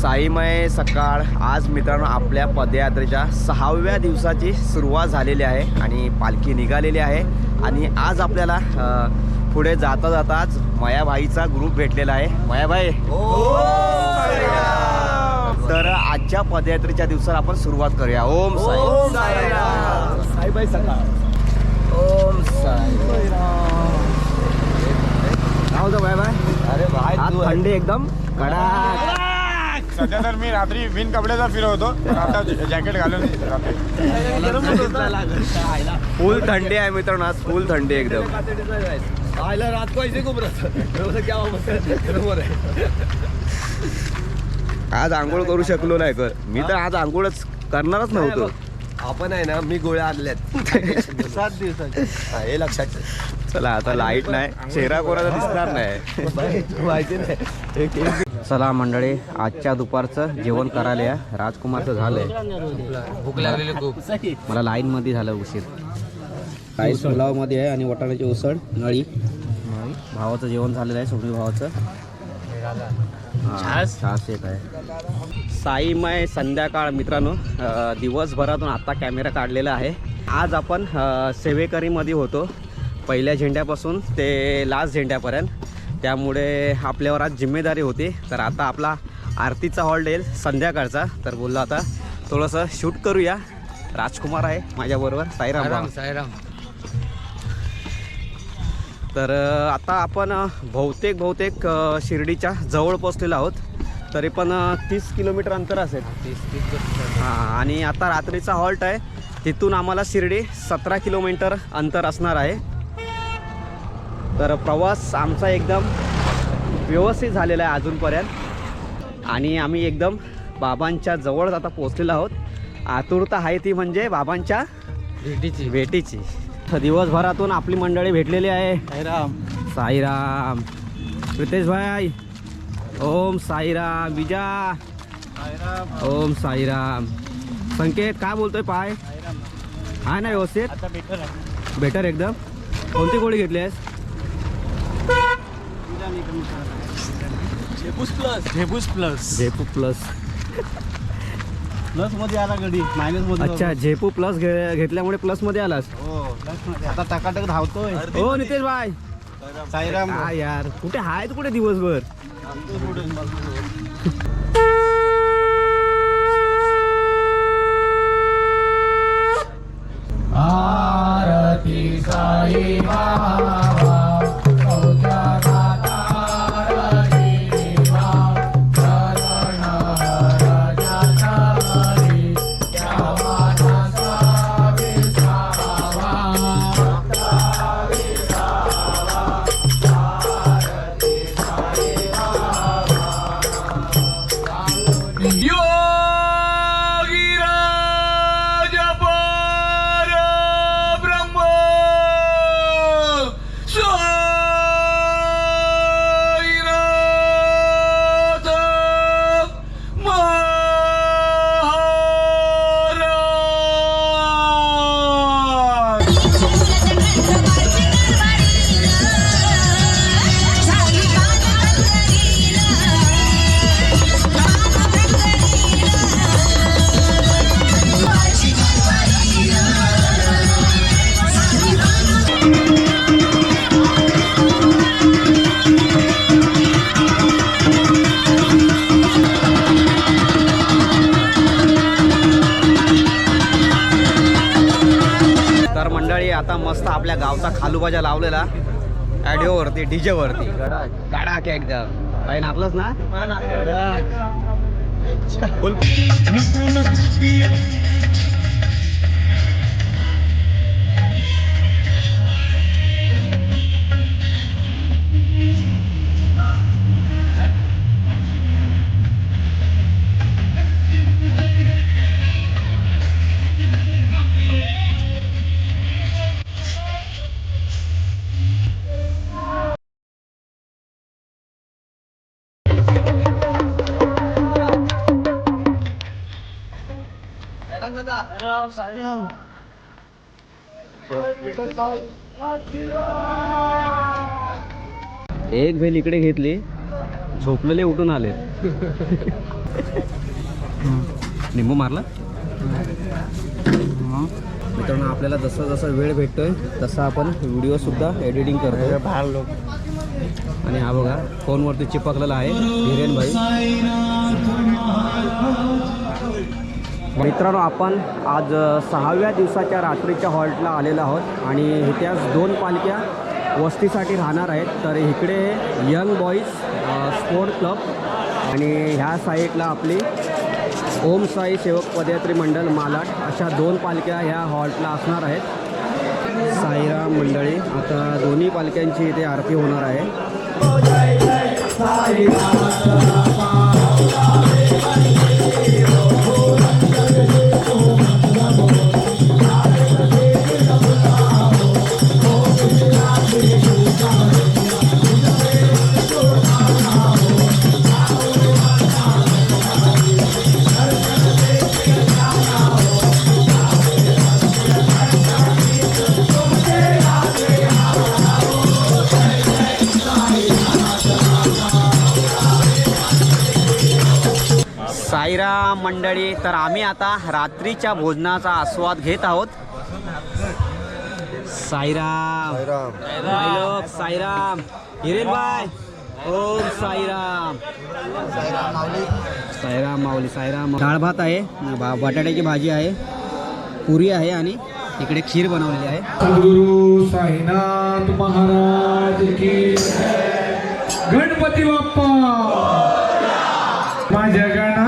साईमय सकाळ आज मित्रांनो आपल्या पदयात्रेच्या सहाव्या दिवसाची सुरुवात झालेली आहे आणि पालखी निघालेली आहे. आणि आज आपल्याला पुढे जाता जाताच मयाभाईचा ग्रुप भेटलेला आहे. मयाभाई तर आजच्या पदयात्रेच्या दिवसात आपण सुरुवात करूया. ओम साई साईबाई सकाळ. ओम साई काय होतं बाय बाय अरे भाई थंडी एकदम. कडा सध्या तर मी रात्री बिन कपड्याचा फिरवतो आता जॅकेट घालून फुल थंडी आहे मित्रांनो आज फुल थंडी एकदम. आयला रात बरोबर आहे. आज आंघोळ करू शकलो नाही कर मी तर आज आंघोळच करणारच नव्हतो. आपण आहे ना मी गोळ्या आणल्यात. सात दिवसाचे. हे लक्षात ठेव. चला आता लाइट नाही. चेहरा कोणाचा दिसणार नाही. माहिती नाही. एक एक चला मंडळी आजच्या दुपारचं जेवण करायला या. राजकुमारचं झालंय. भूक लागलेली खूप. मला लाईन मध्ये झालं उशीर. काही पुलावमध्ये आहे आणि वटाण्याची उसळ नळी. भावाचं जेवण झालेलं आहे सोनी भावाचं. हा, एक आहे. साईमय संध्याकाळ मित्रांनो. दिवसभरातून आता कॅमेरा काढलेला आहे. आज आपण सेवेकरीमध्ये होतो. पहिल्या झेंड्यापासून ते लास्ट झेंड्यापर्यंत. त्यामुळे आपल्यावर आज जिम्मेदारी होती. तर आता आपला आरतीचा हॉल्ड येईल संध्याकाळचा. तर बोललो आता थोडंसं शूट करूया. राजकुमार आहे माझ्याबरोबर. साईराम. साईराम तर आता आपण बहुतेक बहुतेक शिर्डीच्या जवळ पोचलेलो आहोत. तरी पण तीस किलोमीटर अंतर असेल. हां आणि आता रात्रीचा हॉल्ट आहे. तिथून आम्हाला शिर्डी सतरा किलोमीटर अंतर असणार आहे. तर प्रवास आमचा एकदम व्यवस्थित झालेला आहे अजूनपर्यंत. आणि आम्ही एकदम बाबांच्या जवळच आता पोचलेलो आहोत. आतुरता आहे ती म्हणजे बाबांच्या भेटीची. भेटीची. तर दिवसभरातून आपली मंडळी भेटलेली आहे. साईराम. साईराम. प्रितेश भाई ओम साईराम. विजा. ओम साईराम. संकेत काय बोलतोय पाय? आहे ना व्यवस्थित? आता बेटर आहे बेटर एकदम. कोणती गोळी घेतली आहेस? झेपूस प्लस. झेपूस प्लस. झेपू प्लस. प्लसमध्ये आला गडी. मायनसमध्ये अच्छा झेपू प्लस घे घेतल्यामुळे प्लसमध्ये आलास. हो प्लसमध्ये. आता टकाटक धावतोय. हो नितेश भाई. साईराम. काय यार कुठे आहेत कुठे दिवसभर? तर गावचा खालूबाजा लावलेला. ॲडिओवरती डीजे वरती. गाडा की एकदम. काही नाचलंच ना? एक भेल इकडे घेतली. झोपलेले उठून आले. निंबू मारला? मित्रांनो आपल्याला जसा जसा वेळ भेटतोय तसा आपण व्हिडिओसुद्धा एडिटिंग करतो बाहेर लोक आणि हा बघा फोनवरती चिपकलेला आहे हिरेन भाई. मित्रांनो आपण आज सहाव्या दिवसाच्या रात्रीच्या हॉल्टला आलेलो आहोत आणि इतिहास दोन पालख्या वस्तीसाठी राहणार आहेत. तर इकडे यंग बॉईज स्पोर्ट क्लब आणि ह्या साईडला आपली ओम साई सेवक पदयात्री मंडळ मालाड अशा दोन पालख्या ह्या हॉल्टला असणार आहेत. साईराम मंडळी आता दोन्ही पालख्यांची इथे आरती होणार आहे. साईराम मंडळी तर आम्ही आता रात्रीच्या भोजनाचा आस्वाद घेत आहोत. साईराम. लोग साईराम. हिरेन भाई. ओम साईराम. साईराम माऊली साईराम डाळ भात आहे बा- बटाट्याची भाजी आहे पुरी आहे आणि इकडे खीर बनवलेली आहे. सद्गुरु साईनाथ महाराज की गणपती बाप्पा. माझ्या गणानं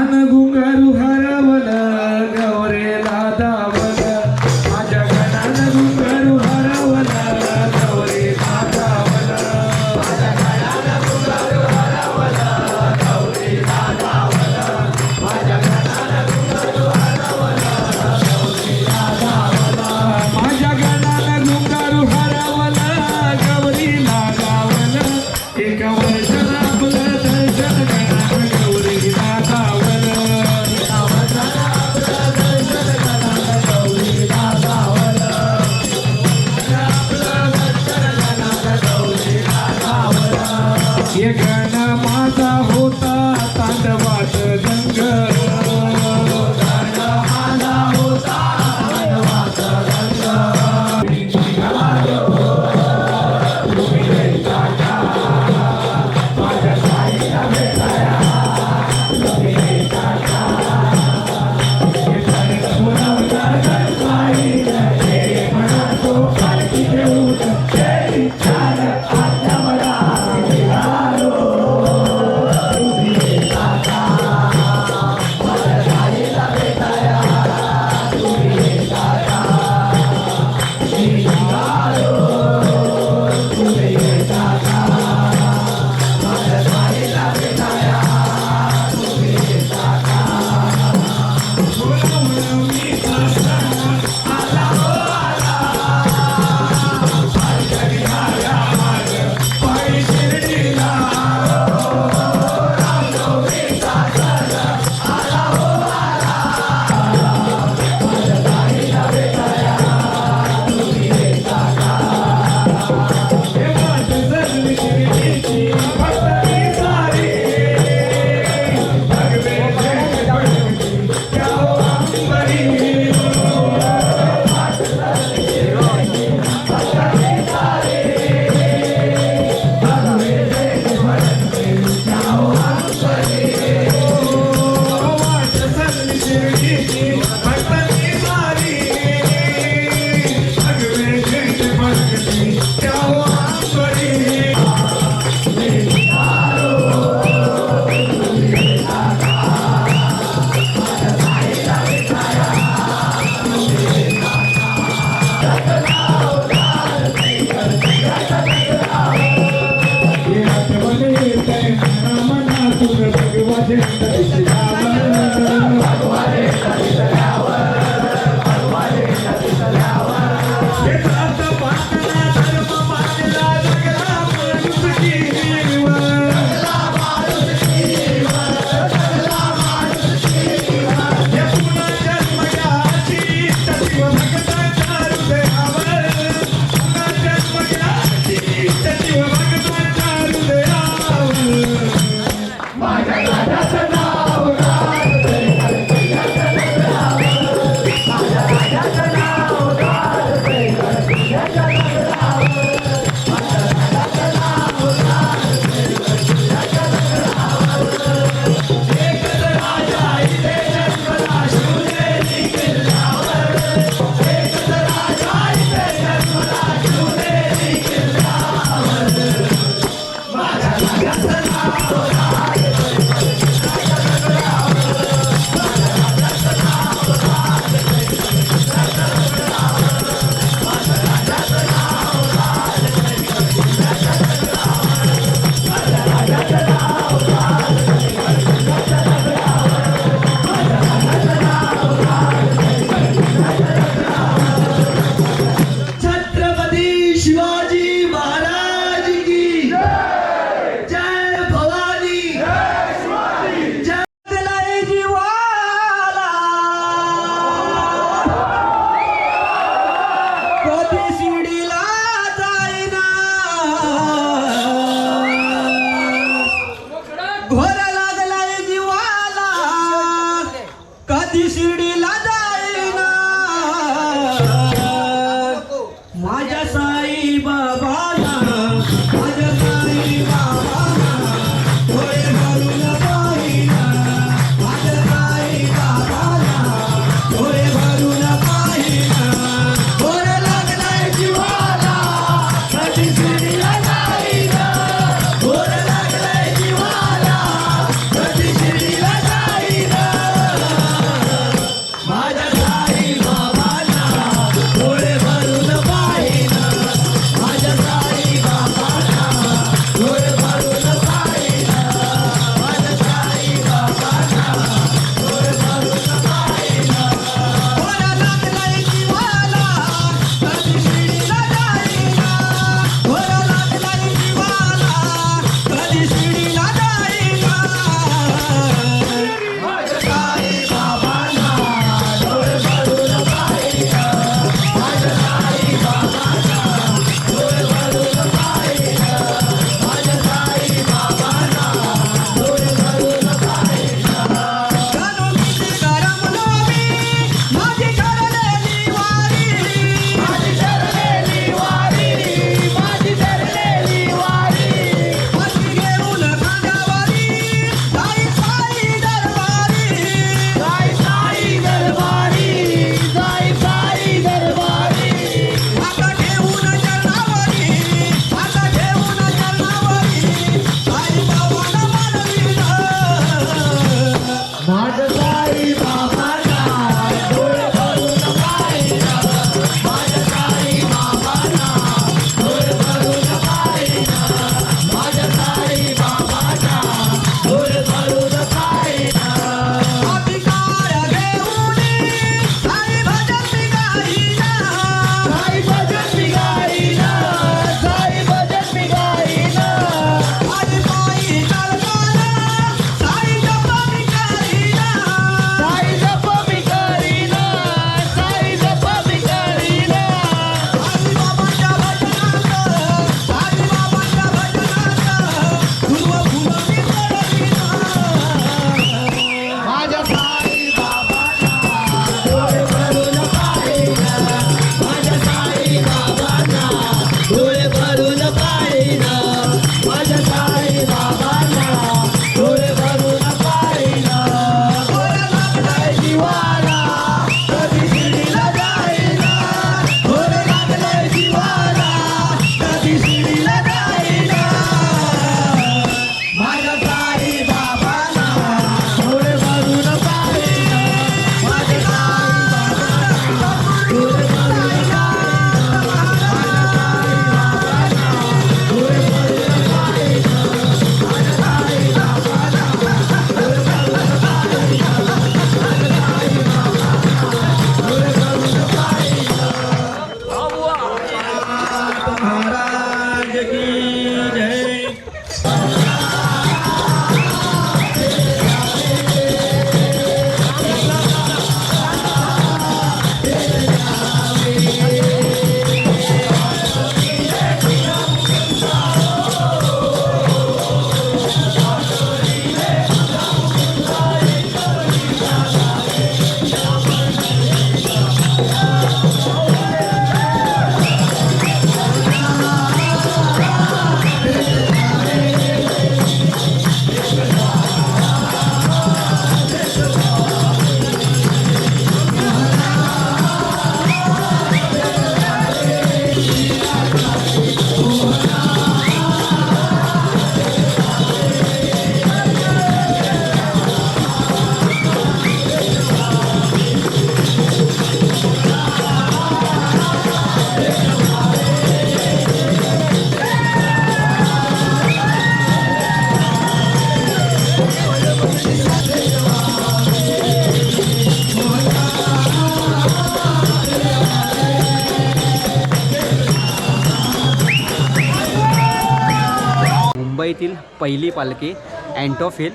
पहिली पालखी अँटोफिल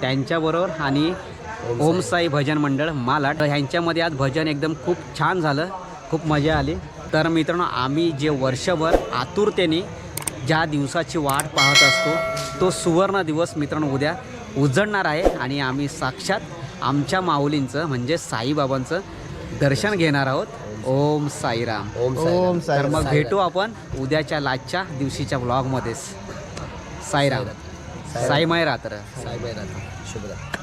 त्यांच्याबरोबर आणि ओमसाई भजन मंडळ मालाड. ह्यांच्यामध्ये आज भजन एकदम खूप छान झालं खूप मजा आली. तर मित्रांनो आम्ही जे वर्षभर आतुरतेने ज्या दिवसाची वाट पाहत असतो तो सुवर्ण दिवस मित्रांनो उद्या उजळणार आहे आणि आम्ही साक्षात आमच्या माऊलींचं म्हणजे साईबाबांचं दर्शन घेणार आहोत. ओम साईराम. ओम साईराम. तर मग भेटू आपण उद्याच्या लाजच्या दिवशीच्या ब्लॉगमध्येच साईराम साईमय रात्र. साईबाई राहतो शुभरा